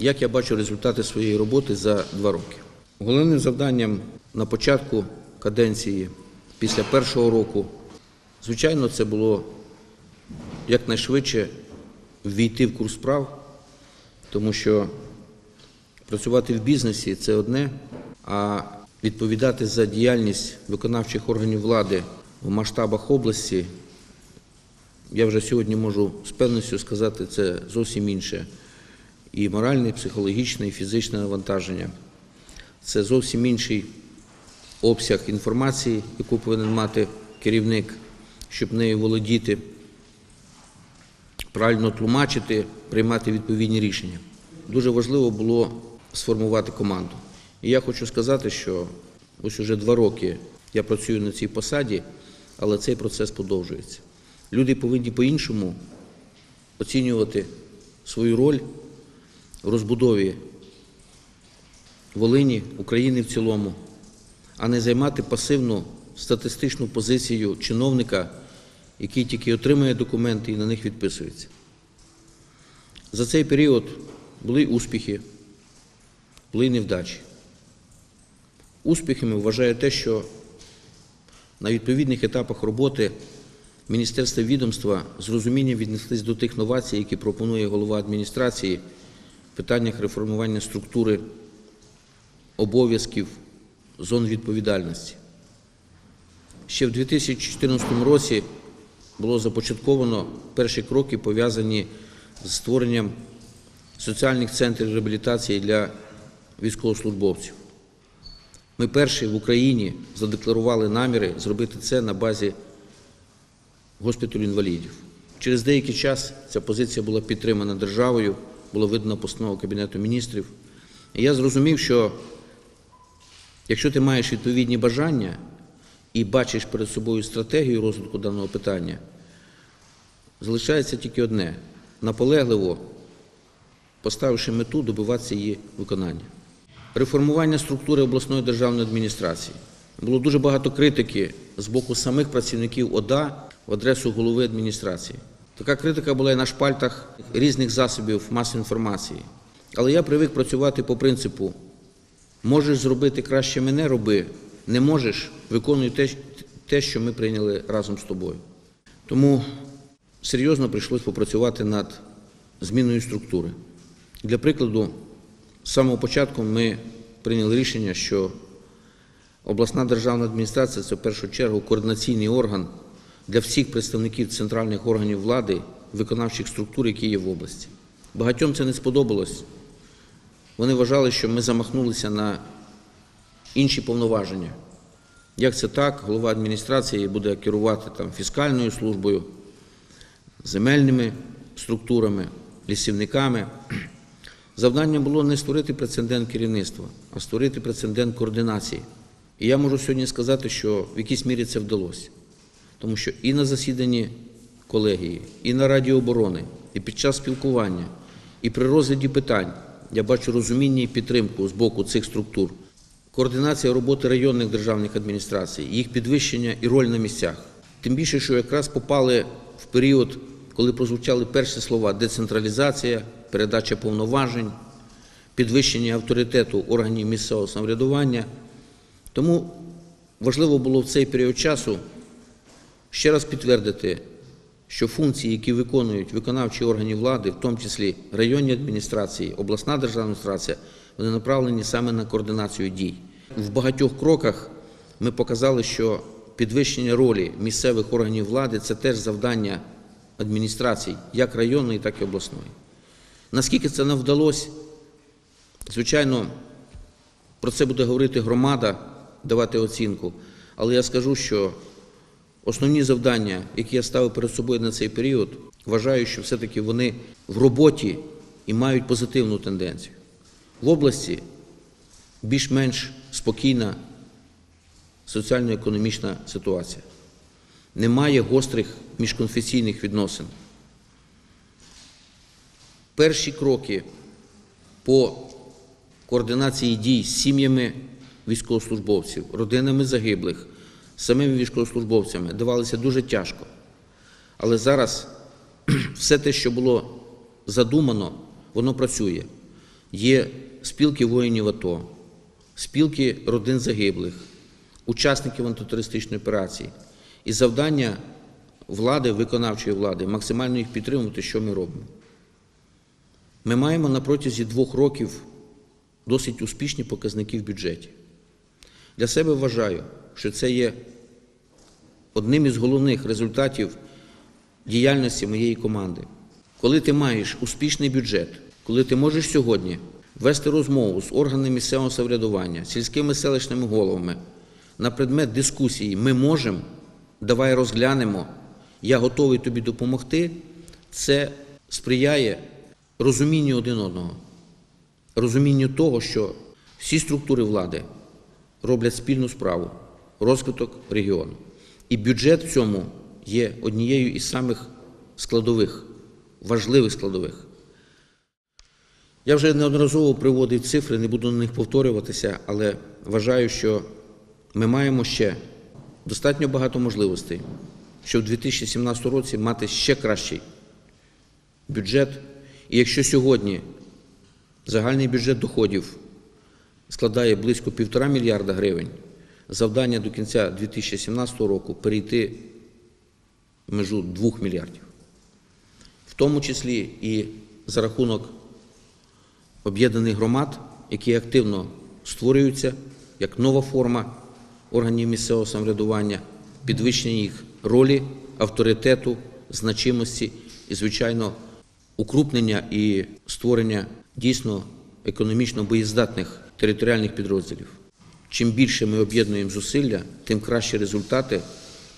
Як я бачу результати своєї роботи за два роки? Головним завданням на початку каденції, після першого року, звичайно, це було якнайшвидше ввійти в курс справ, тому що працювати в бізнесі це одне, а відповідати за діяльність виконавчих органів влади в масштабах області, я вже сьогодні можу з певністю сказати, це зовсім інше. І моральне, і психологічне, і фізичне навантаження. Це зовсім інший обсяг інформації, яку повинен мати керівник, щоб нею володіти, правильно тлумачити, приймати відповідні рішення. Дуже важливо було сформувати команду. І я хочу сказати, що ось уже два роки я працюю на цій посаді, але цей процес продовжується. Люди повинні по-іншому оцінювати свою роль розбудові Волині, України в цілому, а не займати пасивну статистичну позицію чиновника, який тільки отримує документи і на них відписується. За цей період були успіхи, були невдачі. Успіхами вважаю те, що на відповідних етапах роботи Міністерство відомства з розумінням віднеслись до тих новацій, які пропонує голова адміністрації питаннях реформування структури обов'язків зон відповідальності. Ще в 2014 році було започатковано перші кроки, пов'язані з створенням соціальних центрів реабілітації для військовослужбовців. Ми перші в Україні задекларували наміри зробити це на базі госпіталю інвалідів. Через деякий час ця позиція була підтримана державою, була видана постанова Кабінету міністрів. І я зрозумів, що якщо ти маєш відповідні бажання і бачиш перед собою стратегію розвитку даного питання, залишається тільки одне наполегливо, поставивши мету, добиватися її виконання. Реформування структури обласної державної адміністрації. Було дуже багато критики з боку самих працівників ОДА в адресу голови адміністрації. Така критика була і на шпальтах різних засобів масової інформації. Але я привик працювати по принципу: можеш зробити краще мене, роби, не можеш, виконуй те, те, що ми прийняли разом з тобою. Тому серйозно прийшлось попрацювати над зміною структури. Для прикладу, з самого початку ми прийняли рішення, що обласна державна адміністрація це в першу чергу координаційний орган для всіх представників центральних органів влади, виконавчих структур, які є в області. Багатьом це не сподобалось. Вони вважали, що ми замахнулися на інші повноваження. Як це так? Голова адміністрації буде керувати там фіскальною службою, земельними структурами, лісівниками. Завдання було не створити прецедент керівництва, а створити прецедент координації. І я можу сьогодні сказати, що в якійсь мірі це вдалося. Тому що і на засіданні колегії, і на Раді оборони, і під час спілкування, і при розгляді питань я бачу розуміння і підтримку з боку цих структур. Координація роботи районних державних адміністрацій, їх підвищення і роль на місцях. Тим більше, що якраз попали в період, коли прозвучали перші слова децентралізація, передача повноважень, підвищення авторитету органів місцевого самоврядування. Тому важливо було в цей період часу ще раз підтвердити, що функції, які виконують виконавчі органи влади, в тому числі районні адміністрації, обласна державна адміністрація, вони направлені саме на координацію дій. В багатьох кроках ми показали, що підвищення ролі місцевих органів влади це теж завдання адміністрацій, як районної, так і обласної. Наскільки це нам вдалося, звичайно, про це буде говорити громада, давати оцінку. Але я скажу, що основні завдання, які я ставив перед собою на цей період, вважаю, що все-таки вони в роботі і мають позитивну тенденцію. В області більш-менш спокійна соціально-економічна ситуація. Немає гострих міжконфесійних відносин. Перші кроки по координації дій з сім'ями військовослужбовців, родинами загиблих, самими військовослужбовцями давалися дуже тяжко. Але зараз все те, що було задумано, воно працює. є спілки воїнів АТО, спілки родин загиблих, учасників антитерористичної операції. І завдання влади, виконавчої влади, максимально їх підтримувати, що ми робимо. Ми маємо на протязі двох років досить успішні показники в бюджеті. Для себе вважаю, що це є одним із головних результатів діяльності моєї команди. Коли ти маєш успішний бюджет, коли ти можеш сьогодні вести розмову з органами місцевого самоврядування, сільськими селищними головами на предмет дискусії Ми можемо, давай розглянемо, я готовий тобі допомогти, це сприяє розумінню один одного, розумінню того, що всі структури влади роблять спільну справу, розвиток регіону. І бюджет в цьому є однією із самих складових, важливих складових. Я вже неодноразово приводив цифри, не буду на них повторюватися, але вважаю, що ми маємо ще достатньо багато можливостей, щоб у 2017 році мати ще кращий бюджет. І якщо сьогодні загальний бюджет доходів складає близько півтора мільярда гривень, завдання до кінця 2017 року перейти межу 2 мільярдів, в тому числі і за рахунок об'єднаних громад, які активно створюються як нова форма органів місцевого самоврядування, підвищення їх ролі, авторитету, значимості і, звичайно, укрупнення і створення дійсно економічно боєздатних територіальних підрозділів. Чим більше ми об'єднуємо зусилля, тим кращі результати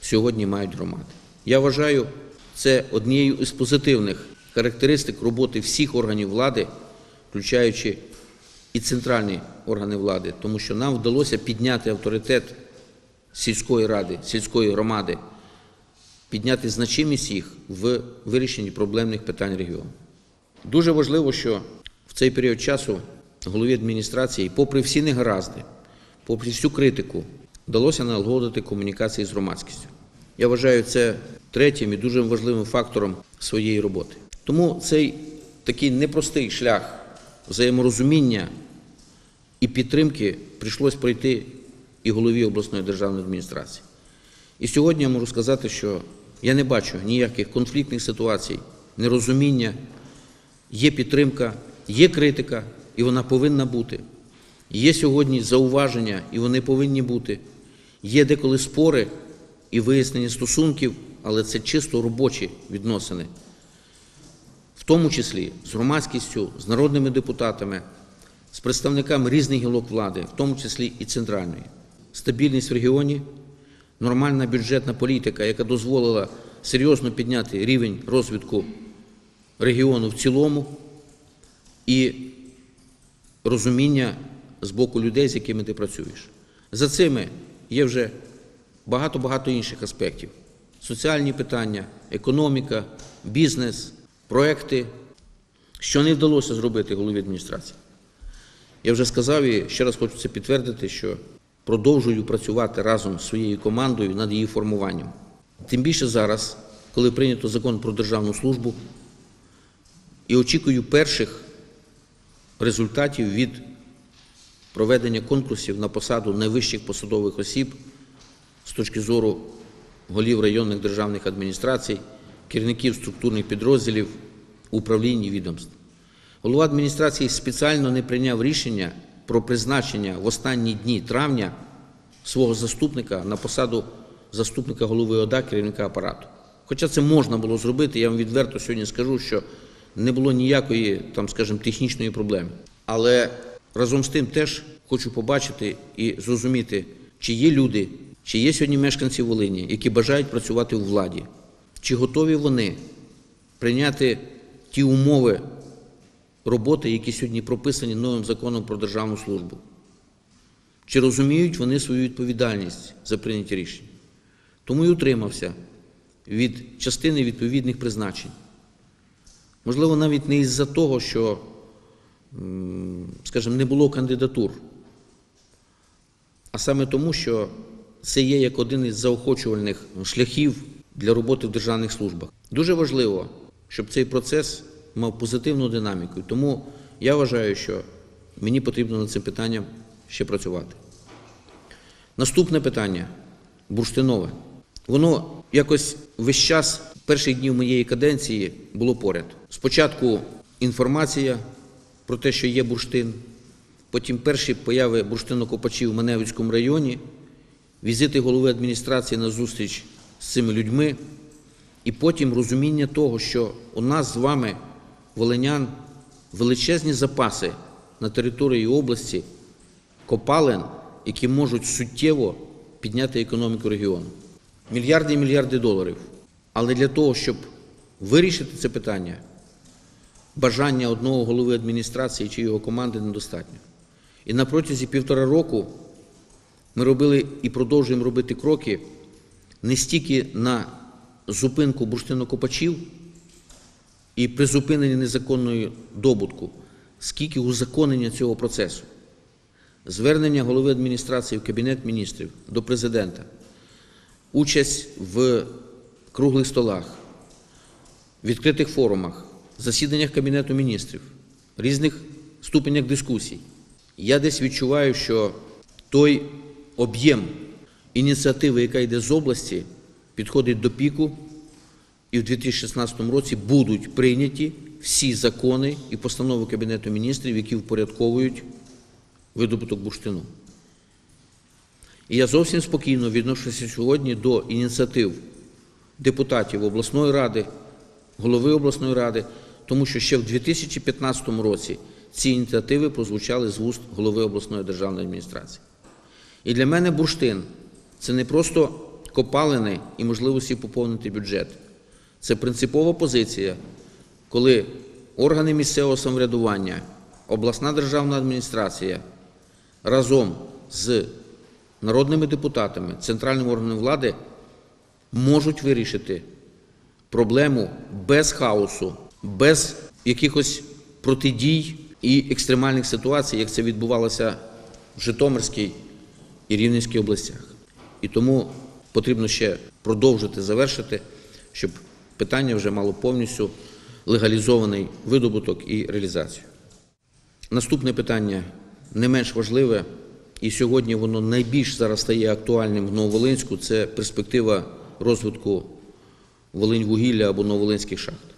сьогодні мають громади. Я вважаю, це однією із позитивних характеристик роботи всіх органів влади, включаючи і центральні органи влади, тому що нам вдалося підняти авторитет сільської ради, сільської громади, підняти значимість їх в вирішенні проблемних питань регіону. Дуже важливо, що в цей період часу голові адміністрації, попри всі негаразди, попри всю критику, вдалося налагодити комунікації з громадськістю. Я вважаю це третім і дуже важливим фактором своєї роботи. Тому цей такий непростий шлях взаєморозуміння і підтримки прийшлось пройти і голові обласної державної адміністрації. І сьогодні я можу сказати, що я не бачу ніяких конфліктних ситуацій, нерозуміння, є підтримка, є критика, і вона повинна бути. Є сьогодні зауваження, і вони повинні бути. Є деколи спори і вияснення стосунків, але це чисто робочі відносини, в тому числі з громадськістю, з народними депутатами, з представниками різних гілок влади, в тому числі і центральної. Стабільність в регіоні, нормальна бюджетна політика, яка дозволила серйозно підняти рівень розвитку регіону в цілому, і розуміння з боку людей, з якими ти працюєш. За цими є вже багато-багато інших аспектів: соціальні питання, економіка, бізнес, проекти, що не вдалося зробити голові адміністрації. Я вже сказав і ще раз хочу це підтвердити, що продовжую працювати разом з своєю командою над її формуванням. Тим більше зараз, коли прийнято закон про державну службу, і очікую перших результатів від проведення конкурсів на посаду найвищих посадових осіб з точки зору голів районних державних адміністрацій, керівників структурних підрозділів, управлінь і відомств. Голова адміністрації спеціально не прийняв рішення про призначення в останні дні травня свого заступника на посаду заступника голови ОДА, керівника апарату. Хоча це можна було зробити, я вам відверто сьогодні скажу, що не було ніякої, там, скажімо, технічної проблеми. Але разом з тим теж хочу побачити і зрозуміти, чи є люди, чи є сьогодні мешканці Волині, які бажають працювати у владі, чи готові вони прийняти ті умови роботи, які сьогодні прописані новим законом про державну службу. Чи розуміють вони свою відповідальність за прийняті рішення? Тому й утримався від частини відповідних призначень. Можливо, навіть не із-за того, що, скажімо, не було кандидатур, а саме тому, що це є як один із заохочувальних шляхів для роботи в державних службах. Дуже важливо, щоб цей процес мав позитивну динаміку. Тому я вважаю, що мені потрібно над цим питанням ще працювати. Наступне питання бурштинове. Воно якось весь час перших днів моєї каденції було поряд. Спочатку інформація про те, що є бурштин, потім перші появи бурштинокопачів в Маневицькому районі, візити голови адміністрації на зустріч з цими людьми, і потім розуміння того, що у нас з вами, волинян, величезні запаси на території області копалин, які можуть суттєво підняти економіку регіону. Мільярди і мільярди доларів. Але для того, щоб вирішити це питання, бажання одного голови адміністрації чи його команди недостатньо. І на протязі півтора року ми робили і продовжуємо робити кроки не стільки на зупинку бурштинокопачів і призупинення незаконної добутку, скільки узаконення цього процесу. Звернення голови адміністрації в Кабінет міністрів до президента, участь в круглих столах, відкритих форумах, засіданнях Кабінету міністрів, різних ступенях дискусій. Я десь відчуваю, що той об'єм ініціативи, яка йде з області, підходить до піку, і в 2016 році будуть прийняті всі закони і постанови Кабінету міністрів, які впорядковують видобуток бурштину. І я зовсім спокійно відношуся сьогодні до ініціатив депутатів обласної ради, голови обласної ради, тому що ще в 2015 році ці ініціативи прозвучали з вуст голови обласної державної адміністрації. І для мене бурштин це не просто копалини і можливості поповнити бюджет. Це принципова позиція, коли органи місцевого самоврядування, обласна державна адміністрація разом з народними депутатами, центральним органом влади можуть вирішити проблему без хаосу, без якихось протидій і екстремальних ситуацій, як це відбувалося в Житомирській і Рівненській областях. І тому потрібно ще продовжити завершити, щоб питання вже мало повністю легалізований видобуток і реалізацію. Наступне питання не менш важливе, і сьогодні воно найбільш зараз стає актуальним в Нововолинську це перспектива розвитку Волиньвугілля або Нововолинських шахт.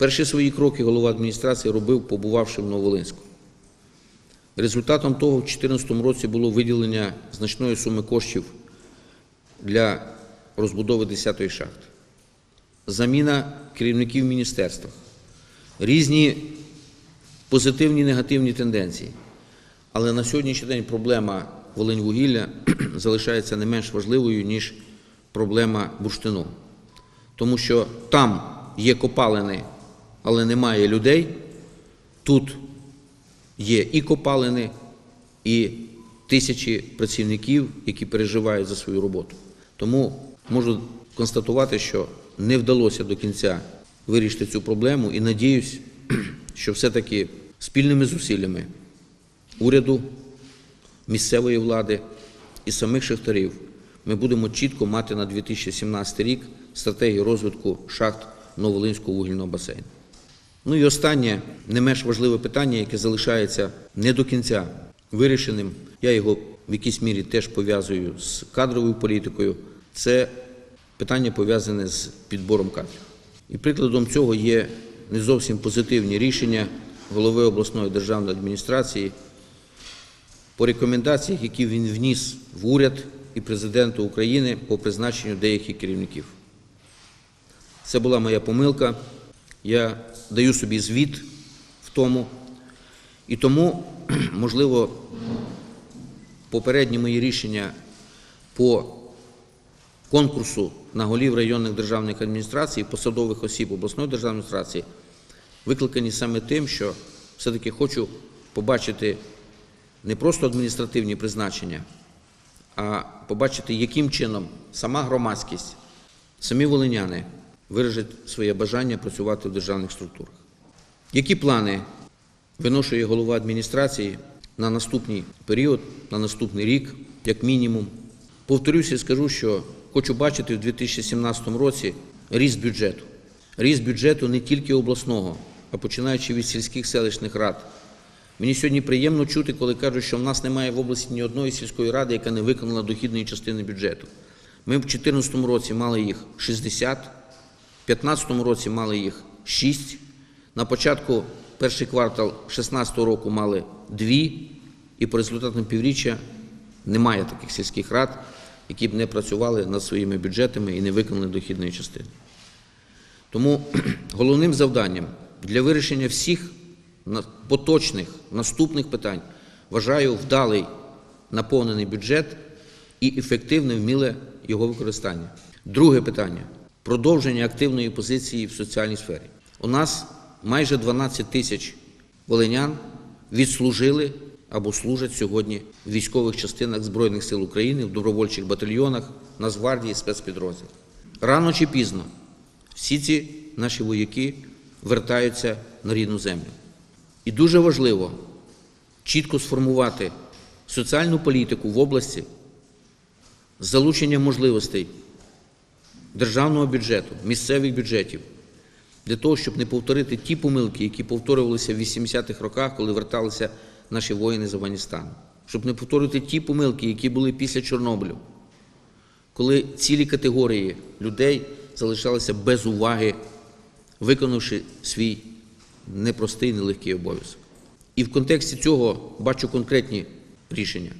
Перші свої кроки голова адміністрації робив, побувавши в Нововолинську. Результатом того в 2014 році було виділення значної суми коштів для розбудови 10-ї шахти, заміна керівників в міністерствах, різні позитивні і негативні тенденції. Але на сьогоднішній день проблема Волиньвугілля залишається не менш важливою, ніж проблема бурштину. Тому що там є копалини, але немає людей. Тут є і копалини, і тисячі працівників, які переживають за свою роботу. Тому можу констатувати, що не вдалося до кінця вирішити цю проблему і надіюсь, що все-таки спільними зусиллями уряду, місцевої влади і самих шахтарів ми будемо чітко мати на 2017 рік стратегію розвитку шахт Новолинського вугільного басейну. Ну і останнє, не менш важливе питання, яке залишається не до кінця вирішеним. Я його в якійсь мірі теж пов'язую з кадровою політикою. Це питання пов'язане з підбором кадрів. І прикладом цього є не зовсім позитивні рішення голови обласної державної адміністрації по рекомендаціях, які він вніс в уряд і президенту України по призначенню деяких керівників. Це була моя помилка. Я даю собі звіт в тому. І тому, можливо, попередні мої рішення по конкурсу на голів районних державних адміністрацій, посадових осіб обласної державної адміністрації викликані саме тим, що все-таки хочу побачити не просто адміністративні призначення, а побачити, яким чином сама громадськість, самі волиняни виражать своє бажання працювати в державних структурах. Які плани виношує голова адміністрації на наступний період, на наступний рік, як мінімум? Повторюся і скажу, що хочу бачити в 2017 році ріст бюджету. Ріст бюджету не тільки обласного, а починаючи від сільських селищних рад. Мені сьогодні приємно чути, коли кажуть, що в нас немає в області ні одної сільської ради, яка не виконала дохідної частини бюджету. Ми в 2014 році мали їх 60, в 2015 році мали їх 6, на початку перший квартал 2016 року мали 2, і по результатам півріччя немає таких сільських рад, які б не працювали над своїми бюджетами і не виконали дохідної частини. Тому головним завданням для вирішення всіх поточних наступних питань вважаю вдалий наповнений бюджет і ефективне вміле його використання. Друге питання продовження активної позиції в соціальній сфері. У нас майже 12 тисяч волинян відслужили або служать сьогодні в військових частинах Збройних сил України, в добровольчих батальйонах, Нацгвардії, спецпідрозділах. Рано чи пізно всі ці наші вояки вертаються на рідну землю. І дуже важливо чітко сформувати соціальну політику в області з залученням можливостей державного бюджету, місцевих бюджетів, для того, щоб не повторити ті помилки, які повторювалися в 80-х роках, коли верталися наші воїни з Афганістану, щоб не повторити ті помилки, які були після Чорнобилю, коли цілі категорії людей залишалися без уваги, виконавши свій непростий, нелегкий обов'язок. І в контексті цього бачу конкретні рішення: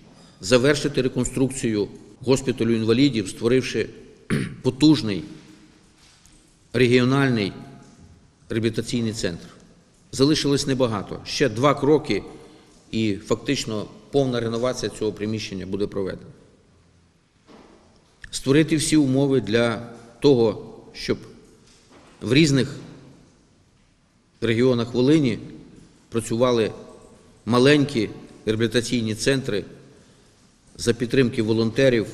завершити реконструкцію госпіталю інвалідів, створивши потужний регіональний реабілітаційний центр. Залишилось небагато. Ще два кроки, і фактично повна реновація цього приміщення буде проведена. Створити всі умови для того, щоб в різних регіонах Волині працювали маленькі реабілітаційні центри за підтримки волонтерів,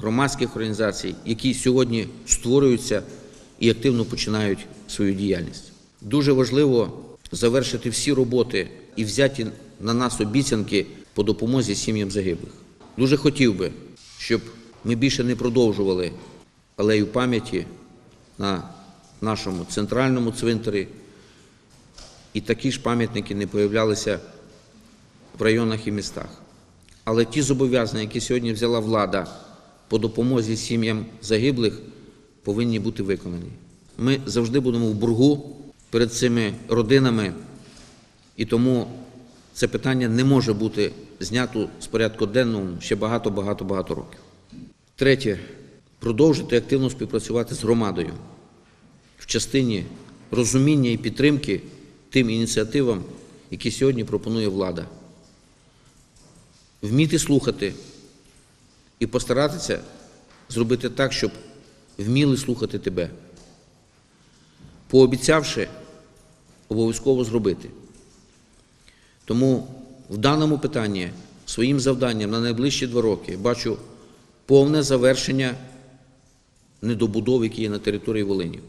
громадських організацій, які сьогодні створюються і активно починають свою діяльність. Дуже важливо завершити всі роботи і взяті на нас обіцянки по допомозі сім'ям загиблих. Дуже хотів би, щоб ми більше не продовжували алею пам'яті на нашому центральному цвинтарі, і такі ж пам'ятники не появлялися в районах і містах. Але ті зобов'язання, які сьогодні взяла влада по допомозі сім'ям загиблих, повинні бути виконані. Ми завжди будемо в боргу перед цими родинами, і тому це питання не може бути знято з порядку денного ще багато, багато, багато років. Третє продовжити активно співпрацювати з громадою в частині розуміння і підтримки тим ініціативам, які сьогодні пропонує влада. Вміти слухати і постаратися зробити так, щоб вміли слухати тебе. Пообіцявши, обов'язково зробити. Тому в даному питанні своїм завданням на найближчі два роки бачу повне завершення недобудов, які є на території Волині.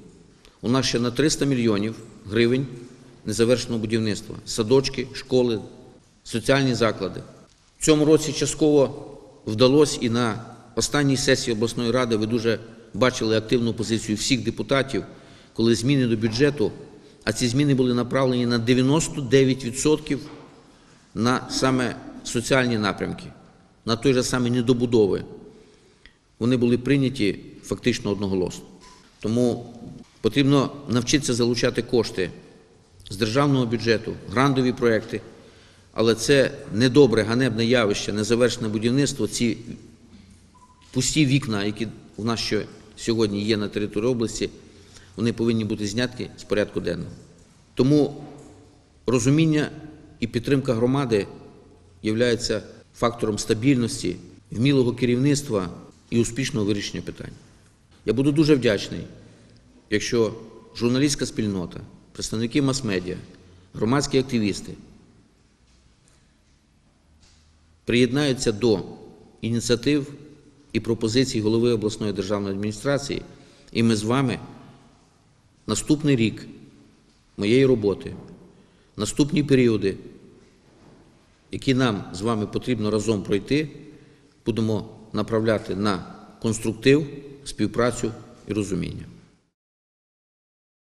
У нас ще на 300 мільйонів гривень незавершеного будівництва. Садочки, школи, соціальні заклади. В цьому році частково вдалося і на останній сесії обласної ради ви дуже бачили активну позицію всіх депутатів, коли зміни до бюджету, а ці зміни були направлені на 99% на саме соціальні напрямки, на той же саме недобудови. Вони були прийняті фактично одноголосно. Тому потрібно навчитися залучати кошти з державного бюджету, грантові проекти, але це недобре, ганебне явище, незавершене будівництво, ці пусті вікна, які у нас ще сьогодні є на території області, вони повинні бути зняті з порядку денного. Тому розуміння і підтримка громади є фактором стабільності, вмілого керівництва і успішного вирішення питань. Я буду дуже вдячний, якщо журналістська спільнота, представники мас-медіа, громадські активісти приєднаються до ініціатив і пропозицій голови обласної державної адміністрації, і ми з вами наступний рік моєї роботи, наступні періоди, які нам з вами потрібно разом пройти, будемо направляти на конструктив, співпрацю і розуміння.